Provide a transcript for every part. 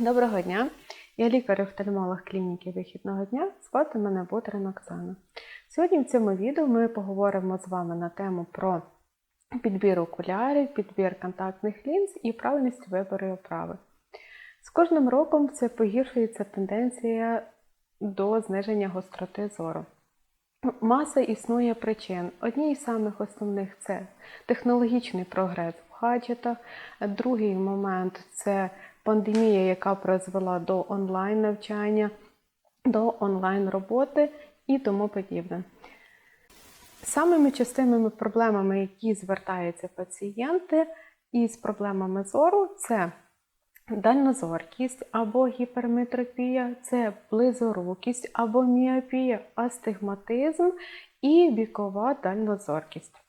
Доброго дня! Я лікар-офтальмолог клініки вихідного дня. Звати мене Бутрин Оксана. Сьогодні в цьому відео ми поговоримо з вами на тему про підбір окулярів, підбір контактних лінз і правильність вибору оправи. З кожним роком це погіршується тенденція до зниження гостроти зору. Маса існує причин. Одні із самих основних це технологічний прогрес в гаджетах. Другий момент це пандемія, яка призвела до онлайн навчання, до онлайн роботи і тому подібне. Самими частими проблемами, які звертаються пацієнти із проблемами зору, це дальнозоркість або гіперметропія, це близорукість або міопія, астигматизм і бікова дальнозоркість.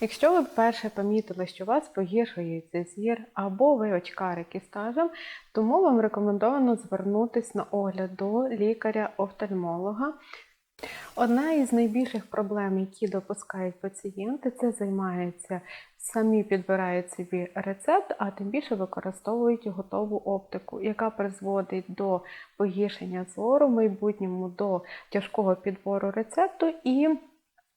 Якщо ви вперше помітили, що у вас погіршується зір або ви очкарики стажем, тому вам рекомендовано звернутися на огляд до лікаря-офтальмолога. Одна із найбільших проблем, які допускають пацієнти, це займаються, самі підбирають собі рецепт, а тим більше використовують готову оптику, яка призводить до погіршення зору, в майбутньому до тяжкого підбору рецепту і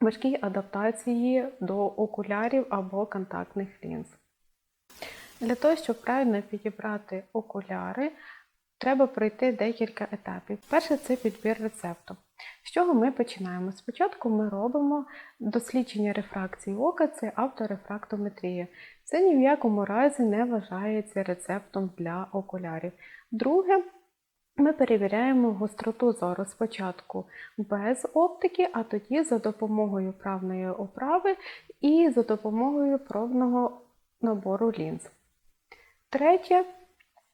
важкій адаптації до окулярів або контактних лінз. Для того, щоб правильно підібрати окуляри, треба пройти декілька етапів. Перше це підбір рецепту. З чого ми починаємо? Спочатку ми робимо дослідження рефракції ока, це авторефрактометрія. Це ні в якому разі не вважається рецептом для окулярів. Друге, ми перевіряємо гостроту зору спочатку без оптики, а тоді за допомогою правної оправи і за допомогою пробного набору лінз. Третє,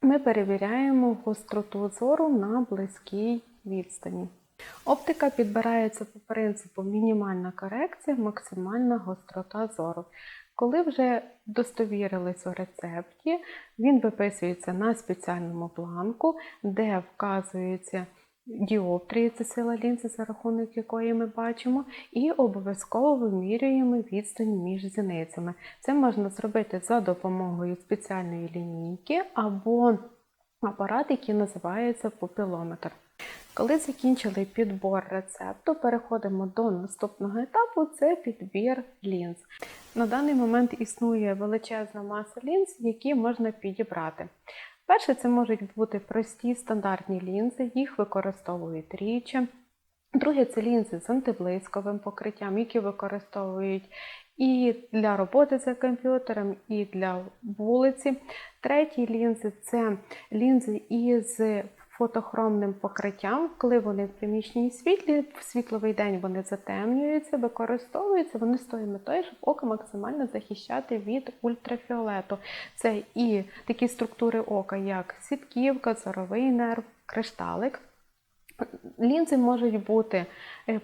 ми перевіряємо гостроту зору на близькій відстані. Оптика підбирається по принципу мінімальна корекція, максимальна гострота зору. Коли вже достовірились у рецепті, він виписується на спеціальному бланку, де вказується діоптрії, це сила лінзи, за рахунок якої ми бачимо, і обов'язково вимірюємо відстань між зіницями. Це можна зробити за допомогою спеціальної лінійки або апарат, який називається пупілометр. Коли закінчили підбор рецепту, переходимо до наступного етапу це підбір лінз. На даний момент існує величезна маса лінз, які можна підібрати. Перше, це можуть бути прості стандартні лінзи, їх використовують рідше. Друге, це лінзи з антиблисковим покриттям, які використовують і для роботи за комп'ютером, і для вулиці. Треті лінзи це лінзи із фотохромним покриттям, коли вони в приміщенні світлі, в світловий день вони затемнюються, використовуються вони з тою метою, щоб око максимально захищати від ультрафіолету. Це і такі структури ока, як сітківка, зоровий нерв, кришталик. Лінзи можуть бути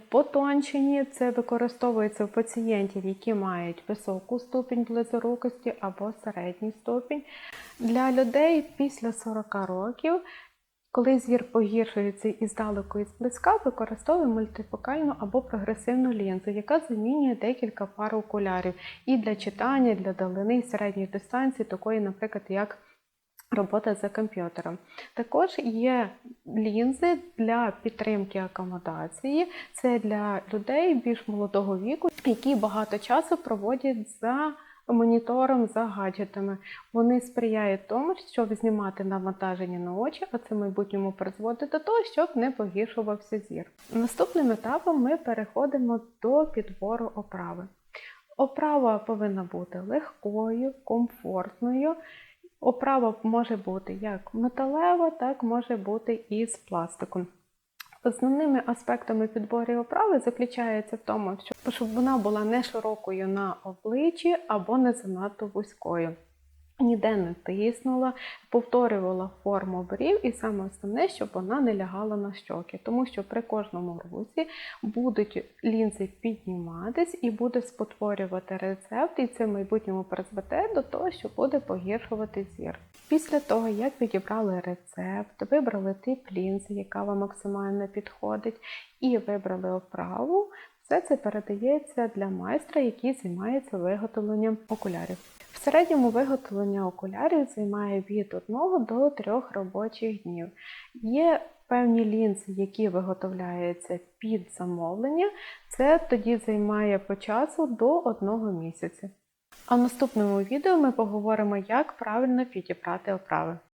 потончені, це використовується у пацієнтів, які мають високу ступінь близорукості або середній ступінь. Для людей після 40 років коли зір погіршується і здалеку і зблизька, використовуємо мультифокальну або прогресивну лінзу, яка замінює декілька пар окулярів і для читання, для далини і середньої дистанції, такої, наприклад, як робота за комп'ютером. Також є лінзи для підтримки акомодації. Це для людей більш молодого віку, які багато часу проводять за монітором за гаджетами. Вони сприяють тому, щоб знімати навантаження на очі, а це в майбутньому призводить до того, щоб не погіршувався зір. Наступним етапом ми переходимо до підбору оправи. Оправа повинна бути легкою, комфортною. Оправа може бути як металева, так може бути і з пластику. Основними аспектами підбору оправи заключається в тому, щоб вона була не широкою на обличчі або не занадто вузькою. Ніде не тиснула, повторювала форму брів, і саме основне, щоб вона не лягала на щоки, тому що при кожному русі будуть лінзи підніматись і буде спотворювати рецепт, і це в майбутньому призведе до того, що буде погіршувати зір. Після того, як підібрали рецепт, вибрали тип лінзи, яка вам максимально підходить, і вибрали оправу, все це передається для майстра, який займається виготовленням окулярів. В середньому виготовлення окулярів займає від 1 до 3 робочих днів. Є певні лінзи, які виготовляються під замовлення, це тоді займає по часу до 1 місяця. А в наступному відео ми поговоримо, як правильно підібрати оправи.